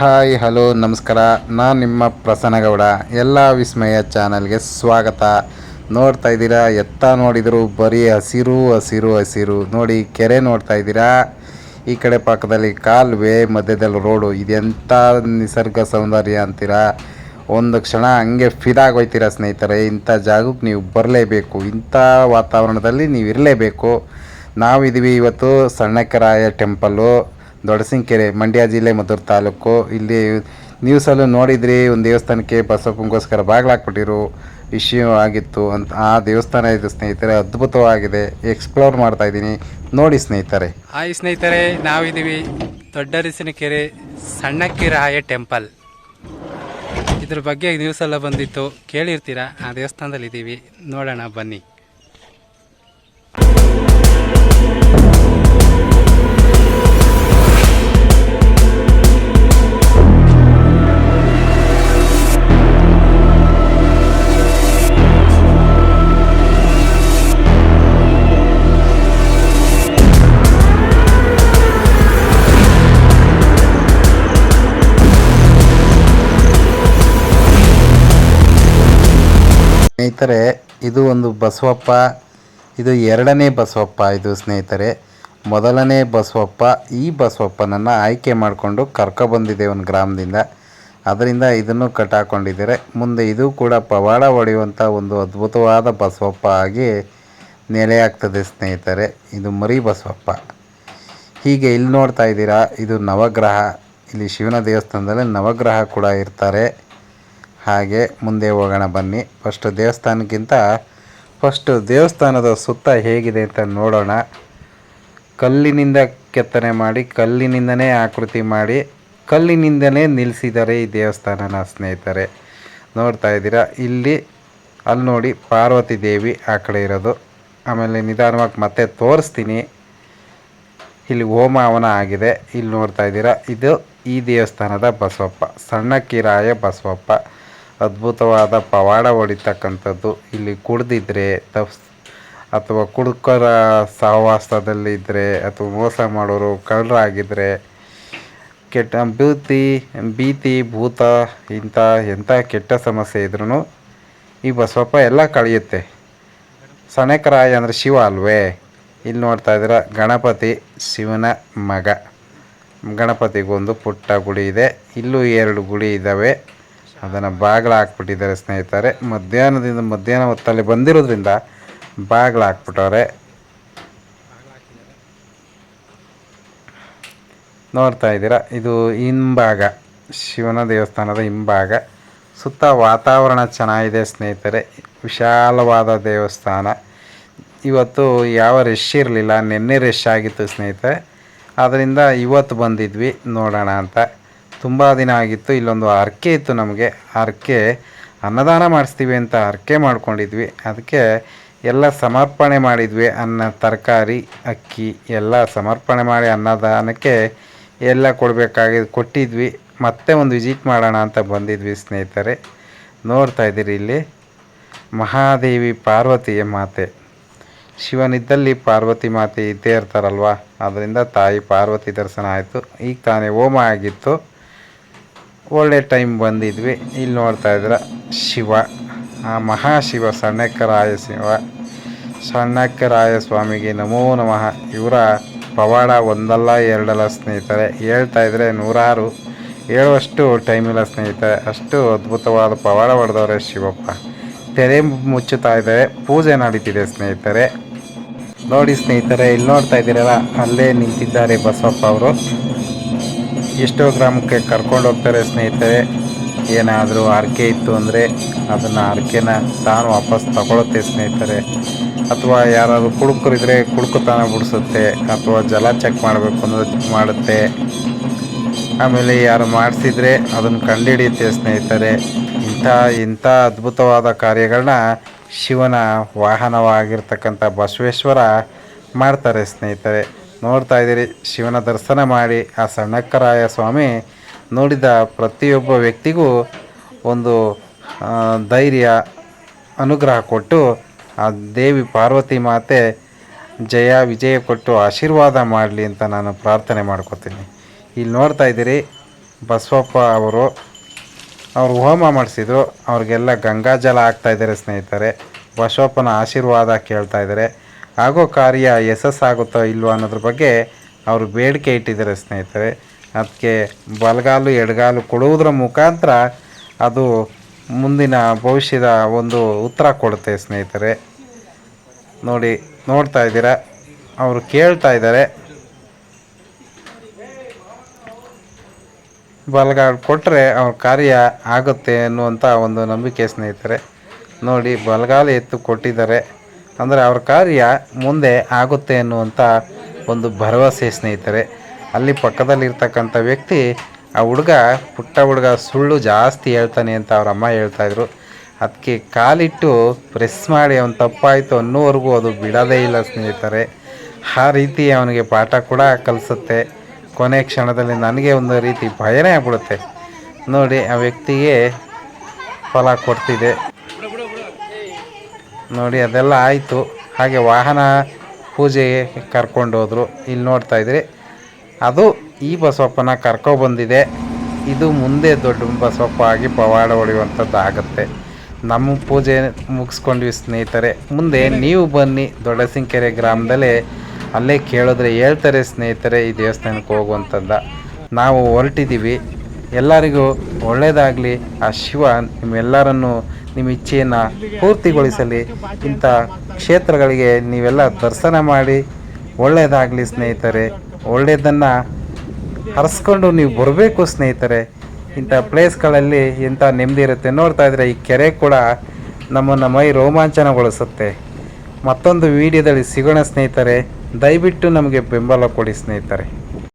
Hi, hello, ನಮಸ್ಕಾರ. ನಾನು ನಿಮ್ಮ ಪ್ರಸನ್ನಗೌಡ. ಎಲ್ಲ ವಿಸ್ಮಯ ಚಾನಲ್ಗೆ ಸ್ವಾಗತ. ನೋಡ್ತಾ ಇದ್ದೀರಾ? ಎತ್ತ ನೋಡಿದರೂ ಬರೀ ಹಸಿರು ಹಸಿರು ಹಸಿರು. ನೋಡಿ, ಕೆರೆ ನೋಡ್ತಾ ಇದ್ದೀರಾ? ಈ ಕಡೆ ಪಕ್ಕದಲ್ಲಿ ಕಾಲುವೆ, ಮಧ್ಯದಲ್ಲಿ ರೋಡು. ಇದೆಂಥ ನಿಸರ್ಗ ಸೌಂದರ್ಯ ಅಂತೀರಾ? ಒಂದು ಕ್ಷಣ ಹಂಗೆ ಫಿದಾಗೋಯ್ತೀರಾ ಸ್ನೇಹಿತರೆ? ಇಂಥ ಜಾಗಕ್ಕೆ ನೀವು ಬರಲೇಬೇಕು. ಇಂಥ ವಾತಾವರಣದಲ್ಲಿ ನೀವು ಇರಲೇಬೇಕು. ನಾವಿದ್ದೀವಿ ಇವತ್ತು ಸಣ್ಣಕ್ಕರಾಯ ಟೆಂಪಲ್ಲು. ದೊಡ್ಡಸಿಂಕೆರೆ, ಮಂಡ್ಯ ಜಿಲ್ಲೆ, ಮದ್ದೂರು ತಾಲೂಕು. ಇಲ್ಲಿ ನ್ಯೂಸಲ್ಲೂ ನೋಡಿದ್ರಿ, ಒಂದು ದೇವಸ್ಥಾನಕ್ಕೆ ಬಸಪ್ಪಂಗೋಸ್ಕರ ಬಾಗಿಲಾಕ್ಬಿಟ್ಟಿರು ವಿಷಯ ಆಗಿತ್ತು ಅಂತ. ಆ ದೇವಸ್ಥಾನ ಇದು ಸ್ನೇಹಿತರೆ, ಅದ್ಭುತವಾಗಿದೆ. ಎಕ್ಸ್ಪ್ಲೋರ್ ಮಾಡ್ತಾ ಇದ್ದೀನಿ. ನೋಡಿ ಸ್ನೇಹಿತರೆ. ಹಾಯ್ ಸ್ನೇಹಿತರೆ, ನಾವಿದ್ದೀವಿ ದೊಡ್ಡರಸಿನಕೆರೆ ಸಣ್ಣಕ್ಕಿರಾಯ ಟೆಂಪಲ್. ಇದ್ರ ಬಗ್ಗೆ ನ್ಯೂಸ್ ಎಲ್ಲ ಬಂದಿತ್ತು. ಕೇಳಿರ್ತೀರಾ? ಆ ದೇವಸ್ಥಾನದಲ್ಲಿ ಇದ್ದೀವಿ ನೋಡೋಣ, ಬನ್ನಿ. ಸ್ನೇಹಿತರೆ, ಇದು ಒಂದು ಬಸವಪ್ಪ, ಇದು ಎರಡನೇ ಬಸವಪ್ಪ, ಇದು ಸ್ನೇಹಿತರೆ. ಮೊದಲನೇ ಬಸವಪ್ಪ, ಈ ಬಸವಪ್ಪನನ್ನು ಆಯ್ಕೆ ಮಾಡಿಕೊಂಡು ಕರ್ಕೊಬಂದಿದೆ ಒಂದು ಗ್ರಾಮದಿಂದ. ಅದರಿಂದ ಇದನ್ನು ಕಟ್ಟಾಕೊಂಡಿದ್ದಾರೆ ಮುಂದೆ ಇದು ಕೂಡ ಪವಾಡ ಹೊಡೆಯುವಂಥ ಒಂದು ಅದ್ಭುತವಾದ ಬಸವಪ್ಪ ಆಗಿ ನೆಲೆಯಾಗ್ತದೆ ಸ್ನೇಹಿತರೆ. ಇದು ಮರಿ ಬಸವಪ್ಪ. ಹೀಗೆ ಇಲ್ಲಿ ನೋಡ್ತಾ ಇದ್ದೀರಾ, ಇದು ನವಗ್ರಹ. ಇಲ್ಲಿ ಶಿವನ ದೇವಸ್ಥಾನದಲ್ಲಿ ನವಗ್ರಹ ಕೂಡ ಇರ್ತಾರೆ. ಹಾಗೆ ಮುಂದೆ ಹೋಗೋಣ ಬನ್ನಿ. ಫಸ್ಟ್ ದೇವಸ್ಥಾನಕ್ಕಿಂತ ಫಸ್ಟು ದೇವಸ್ಥಾನದ ಸುತ್ತ ಹೇಗಿದೆ ಅಂತ ನೋಡೋಣ. ಕಲ್ಲಿನಿಂದ ಕೆತ್ತನೆ ಮಾಡಿ, ಕಲ್ಲಿನಿಂದನೇ ಆಕೃತಿ ಮಾಡಿ, ಕಲ್ಲಿನಿಂದಲೇ ನಿಲ್ಲಿಸಿದ್ದಾರೆ ಈ ದೇವಸ್ಥಾನನ ಸ್ನೇಹಿತರೆ. ನೋಡ್ತಾ ಇದ್ದೀರಾ? ಇಲ್ಲಿ, ಅಲ್ಲಿ ನೋಡಿ ಪಾರ್ವತಿ ದೇವಿ ಆ ಕಡೆ ಇರೋದು. ಆಮೇಲೆ ನಿಧಾನವಾಗಿ ಮತ್ತೆ ತೋರಿಸ್ತೀನಿ. ಇಲ್ಲಿ ಹೋಮ ಹವನ ಆಗಿದೆ. ಇಲ್ಲಿ ನೋಡ್ತಾ ಇದ್ದೀರಾ? ಇದು ಈ ದೇವಸ್ಥಾನದ ಬಸವಪ್ಪ, ಸಣ್ಣ ಕಿರಾಯ ಬಸವಪ್ಪ. ಅದ್ಭುತವಾದ ಪವಾಡ ಹೊಡಿತಕ್ಕಂಥದ್ದು. ಇಲ್ಲಿ ಕುಡ್ದಿದ್ರೆ ತಪ್ಸ್, ಅಥವಾ ಕುಡುಕರ ಸಹವಾಸದಲ್ಲಿದ್ದರೆ ಅಥವಾ ಮೋಸ ಮಾಡೋರು ಕಳ್ಳರಾಗಿದ್ದರೆ ಕೆಟ್ಟ ಭೂತಿ ಭೀತಿ, ಭೂತ, ಇಂಥ, ಎಂಥ ಕೆಟ್ಟ ಸಮಸ್ಯೆ ಇದ್ರೂ ಈ ಬಸವಪ್ಪ ಎಲ್ಲ ಕಳೆಯುತ್ತೆ. ಸಣಕರಾಯ ಅಂದರೆ ಶಿವ ಅಲ್ವೇ? ಇಲ್ಲಿ ನೋಡ್ತಾ ಇದ್ದೀರ, ಗಣಪತಿ ಶಿವನ ಮಗ. ಗಣಪತಿಗೊಂದು ಪುಟ್ಟ ಗುಡಿ ಇದೆ. ಇಲ್ಲೂ ಎರಡು ಗುಡಿ ಇದ್ದಾವೆ. ಅದನ್ನು ಬಾಗಿಲು ಹಾಕ್ಬಿಟ್ಟಿದ್ದಾರೆ ಸ್ನೇಹಿತರೆ. ಮಧ್ಯಾಹ್ನದಿಂದ ಮಧ್ಯಾಹ್ನ ಹೊತ್ತಲ್ಲಿ ಬಂದಿರೋದ್ರಿಂದ ಬಾಗಿಲು ಹಾಕ್ಬಿಟ್ಟವ್ರೆ ನೋಡ್ತಾ ಇದ್ದೀರಾ? ಇದು ಹಿಂಭಾಗ. ಶಿವನ ದೇವಸ್ಥಾನದ ಹಿಂಭಾಗ. ಸುತ್ತ ವಾತಾವರಣ ಚೆನ್ನಾಗಿದೆ ಸ್ನೇಹಿತರೆ. ವಿಶಾಲವಾದ ದೇವಸ್ಥಾನ. ಇವತ್ತು ಯಾವ ರಶ್ ಇರಲಿಲ್ಲ. ನಿನ್ನೆ ರಶ್ ಆಗಿತ್ತು ಸ್ನೇಹಿತರೆ. ಆದ್ದರಿಂದ ಇವತ್ತು ಬಂದಿದ್ವಿ. ನೋಡೋಣ ಅಂತ. ತುಂಬ ದಿನ ಆಗಿತ್ತು, ಇಲ್ಲೊಂದು ಹರಕೆ ಇತ್ತು ನಮಗೆ. ಹರಕೆ ಅನ್ನದಾನ ಮಾಡಿಸ್ತೀವಿ ಅಂತ ಹರಕೆ ಮಾಡ್ಕೊಂಡಿದ್ವಿ. ಅದಕ್ಕೆ ಎಲ್ಲ ಸಮರ್ಪಣೆ ಮಾಡಿದ್ವಿ. ಅನ್ನ, ತರಕಾರಿ, ಅಕ್ಕಿ ಎಲ್ಲ ಸಮರ್ಪಣೆ ಮಾಡಿ ಅನ್ನದಾನಕ್ಕೆ ಎಲ್ಲ ಕೊಡಬೇಕಾಗಿ ಕೊಟ್ಟಿದ್ವಿ. ಮತ್ತೆ ಒಂದು ವಿಸಿಟ್ ಮಾಡೋಣ ಅಂತ ಬಂದಿದ್ವಿ ಸ್ನೇಹಿತರೆ. ನೋಡ್ತಾ ಇದ್ದೀರಿ ಇಲ್ಲಿ. ಮಹಾದೇವಿ ಪಾರ್ವತಿಯ ಮಾತೆ. ಶಿವನಿದ್ದಲ್ಲಿ ಪಾರ್ವತಿ ಮಾತೆ ಇದ್ದೇ ಇರ್ತಾರಲ್ವ? ಅದರಿಂದ ತಾಯಿ ಪಾರ್ವತಿ ದರ್ಶನ ಆಯಿತು. ಈಗ ತಾನೇ ಹೋಮ ಆಗಿತ್ತು. ಒಳ್ಳೆ ಟೈಮ್ ಬಂದಿದ್ವಿ. ಇಲ್ಲಿ ನೋಡ್ತಾ ಇದ್ರೆ ಶಿವ. ಆ ಮಹಾಶಿವ, ಸಣ್ಣಕ್ಕರಾಯ ಶಿವ. ಸಣ್ಣಕ್ಕರಾಯ ಸ್ವಾಮಿಗೆ ನಮೋ ನಮಃ. ಇವರ ಪವಾಡ ಒಂದಲ್ಲ, ಎರಡಲ್ಲ ಸ್ನೇಹಿತರೆ. ಹೇಳ್ತಾ ಇದ್ರೆ ನೂರಾರು ಹೇಳುವಷ್ಟು ಟೈಮಿಲ್ಲ ಸ್ನೇಹಿತರೆ. ಅಷ್ಟು ಅದ್ಭುತವಾದ ಪವಾಡ ಹೊಡೆದವ್ರೆ ಶಿವಪ್ಪ. ತೆರೆ ಮುಚ್ಚುತ್ತಾ ಇದ್ದಾರೆ. ಪೂಜೆ ನಡೀತಿದೆ ಸ್ನೇಹಿತರೆ. ನೋಡಿ ಸ್ನೇಹಿತರೆ, ಇಲ್ಲಿ ನೋಡ್ತಾ ಇದ್ದೀರಲ್ಲ, ಅಲ್ಲೇ ನಿಂತಿದ್ದಾರೆ ಬಸವಪ್ಪ ಅವರು. ಎಷ್ಟೋ ಗ್ರಾಮಕ್ಕೆ ಕರ್ಕೊಂಡು ಹೋಗ್ತಾರೆ ಸ್ನೇಹಿತರೆ. ಏನಾದರೂ ಹರಕೆ ಇತ್ತು ಅಂದರೆ ಅದನ್ನು ಹರಕೆನ ತಾನು ವಾಪಸ್ ತಗೊಳುತ್ತೆ ಸ್ನೇಹಿತರೆ. ಅಥವಾ ಯಾರಾದರೂ ಕುಡುಕರಿದ್ರೆ ಕುಡುಕುತನ ಬಿಡಿಸುತ್ತೆ, ಅಥವಾ ಜಲ ಚೆಕ್ ಮಾಡಬೇಕು ಅಂದ್ರೆ ಮಾಡುತ್ತೆ. ಆಮೇಲೆ ಯಾರು ಮಾಡಿಸಿದರೆ ಅದನ್ನು ಕಂಡುಹಿಡಿಯುತ್ತೆ ಸ್ನೇಹಿತರೆ. ಇಂಥ ಇಂಥ ಅದ್ಭುತವಾದ ಕಾರ್ಯಗಳನ್ನ ಶಿವನ ವಾಹನವಾಗಿರ್ತಕ್ಕಂಥ ಬಸವೇಶ್ವರ ಮಾಡ್ತಾರೆ ಸ್ನೇಹಿತರೆ. ನೋಡ್ತಾ ಇದ್ದೀರಿ. ಶಿವನ ದರ್ಶನ ಮಾಡಿ ಆ ಸಣ್ಣಕ್ಕರಾಯ ಸ್ವಾಮಿ ನೋಡಿದ ಪ್ರತಿಯೊಬ್ಬ ವ್ಯಕ್ತಿಗೂ ಒಂದು ಧೈರ್ಯ, ಅನುಗ್ರಹ ಕೊಟ್ಟು ಆ ದೇವಿ ಪಾರ್ವತಿ ಮಾತೆ ಜಯ, ವಿಜಯ ಕೊಟ್ಟು ಆಶೀರ್ವಾದ ಮಾಡಲಿ ಅಂತ ನಾನು ಪ್ರಾರ್ಥನೆ ಮಾಡ್ಕೋತೀನಿ. ಇಲ್ಲಿ ನೋಡ್ತಾ ಇದ್ದೀರಿ, ಬಸವಪ್ಪ ಅವರು ಅವರು ಹೋಮ ಮಾಡಿಸಿದ್ರು. ಅವ್ರಿಗೆಲ್ಲ ಗಂಗಾಜಲ ಆಗ್ತಾ ಇದ್ದಾರೆ ಸ್ನೇಹಿತರೆ. ಬಸವಪ್ಪನ ಆಶೀರ್ವಾದ ಕೇಳ್ತಾ ಇದ್ದಾರೆ. ಆಗೋ ಕಾರ್ಯ ಯಶಸ್ಸಾಗುತ್ತೋ ಇಲ್ವೋ ಅನ್ನೋದ್ರ ಬಗ್ಗೆ ಅವರು ಬೇಡಿಕೆ ಇಟ್ಟಿದ್ದಾರೆ ಸ್ನೇಹಿತರೆ. ಅದಕ್ಕೆ ಬಲಗಾಲು, ಎಡಗಾಲು ಕೊಡುವುದರ ಮುಖಾಂತರ ಅದು ಮುಂದಿನ ಭವಿಷ್ಯದ ಒಂದು ಉತ್ತರ ಕೊಡುತ್ತೆ ಸ್ನೇಹಿತರೆ. ನೋಡಿ, ನೋಡ್ತಾ ಇದ್ದೀರಾ? ಅವರು ಕೇಳ್ತಾ ಇದ್ದಾರೆ. ಬಲಗಾಲು ಕೊಟ್ಟರೆ ಅವ್ರ ಕಾರ್ಯ ಆಗುತ್ತೆ ಅನ್ನುವಂಥ ಒಂದು ನಂಬಿಕೆ ಸ್ನೇಹಿತರೆ. ನೋಡಿ, ಬಲಗಾಲು ಎತ್ತು ಕೊಟ್ಟಿದ್ದಾರೆ. ಅಂದರೆ ಅವ್ರ ಕಾರ್ಯ ಮುಂದೆ ಆಗುತ್ತೆ ಅನ್ನುವಂಥ ಒಂದು ಭರವಸೆ ಸ್ನೇಹಿತರೆ. ಅಲ್ಲಿ ಪಕ್ಕದಲ್ಲಿರ್ತಕ್ಕಂಥ ವ್ಯಕ್ತಿ ಆ ಹುಡುಗ, ಪುಟ್ಟ ಹುಡುಗ ಸುಳ್ಳು ಜಾಸ್ತಿ ಹೇಳ್ತಾನೆ ಅಂತ ಅವ್ರ ಅಮ್ಮ ಹೇಳ್ತಾಯಿದ್ರು ಅದಕ್ಕೆ ಕಾಲಿಟ್ಟು ಪ್ರೆಸ್ ಮಾಡಿ ಅವನು ತಪ್ಪಾಯಿತು ಅನ್ನೋವರೆಗೂ ಅದು ಬಿಡೋದೇ ಇಲ್ಲ ಸ್ನೇಹಿತರೆ. ಆ ರೀತಿ ಅವನಿಗೆ ಪಾಠ ಕೂಡ ಕಲಿಸುತ್ತೆ. ಕೊನೆ ಕ್ಷಣದಲ್ಲಿ ನನಗೆ ಒಂದು ರೀತಿ ಭಯನೇ ಆಗ್ಬಿಡುತ್ತೆ. ನೋಡಿ, ಆ ವ್ಯಕ್ತಿಗೆ ಫಲ ಕೊಡ್ತಿದೆ. ನೋಡಿ, ಅದೆಲ್ಲ ಆಯಿತು. ಹಾಗೆ ವಾಹನ ಪೂಜೆಗೆ ಹೋದರು. ಇಲ್ಲಿ ನೋಡ್ತಾ ಇದ್ರಿ, ಅದು ಈ ಬಸವಪ್ಪನ ಕರ್ಕೊಬಂದಿದೆ ಇದು ಮುಂದೆ ದೊಡ್ಡ ಬಸವಪ್ಪ ಆಗಿ ಪವಾಡ ಹೊಡೆಯುವಂಥದ್ದು ಆಗುತ್ತೆ. ನಮ್ಮ ಪೂಜೆ ಮುಗಿಸ್ಕೊಂಡ್ವಿ ಸ್ನೇಹಿತರೆ. ಮುಂದೆ ನೀವು ಬನ್ನಿ ದೊಡ್ಡಸಿಂಕೆರೆ ಗ್ರಾಮದಲ್ಲೇ. ಅಲ್ಲೇ ಕೇಳಿದ್ರೆ ಹೇಳ್ತಾರೆ ಸ್ನೇಹಿತರೆ, ಈ ದೇವಸ್ಥಾನಕ್ಕೆ ಹೋಗುವಂಥದ್ದು. ನಾವು ಹೊರಟಿದ್ದೀವಿ. ಎಲ್ಲರಿಗೂ ಒಳ್ಳೆಯದಾಗಲಿ ಆ ಶಿವ ನಿಮ್ಮೆಲ್ಲರನ್ನು ನಿಮ್ಮ ಇಚ್ಛೆಯನ್ನು ಪೂರ್ತಿಗೊಳಿಸಲಿ. ಇಂಥ ಕ್ಷೇತ್ರಗಳಿಗೆ ನೀವೆಲ್ಲ ದರ್ಶನ ಮಾಡಿ ಒಳ್ಳೆಯದಾಗಲಿ ಸ್ನೇಹಿತರೆ. ಒಳ್ಳೆಯದನ್ನು ಹರಿಸ್ಕೊಂಡು ನೀವು ಬರಬೇಕು ಸ್ನೇಹಿತರೆ. ಇಂಥ ಪ್ಲೇಸ್ಗಳಲ್ಲಿ ಇಂಥ ನೆಮ್ಮದಿ ಇರುತ್ತೆ. ನೋಡ್ತಾ ಇದ್ರೆ ಈ ಕೆರೆ ಕೂಡ ನಮ್ಮನ್ನು ಮೈ ರೋಮಾಂಚನಗೊಳಿಸುತ್ತೆ. ಮತ್ತೊಂದು ವಿಡಿಯೋದಲ್ಲಿ ಸಿಗೋಣ ಸ್ನೇಹಿತರೆ. ದಯವಿಟ್ಟು ನಮಗೆ ಬೆಂಬಲ ಕೊಡಿ ಸ್ನೇಹಿತರೆ.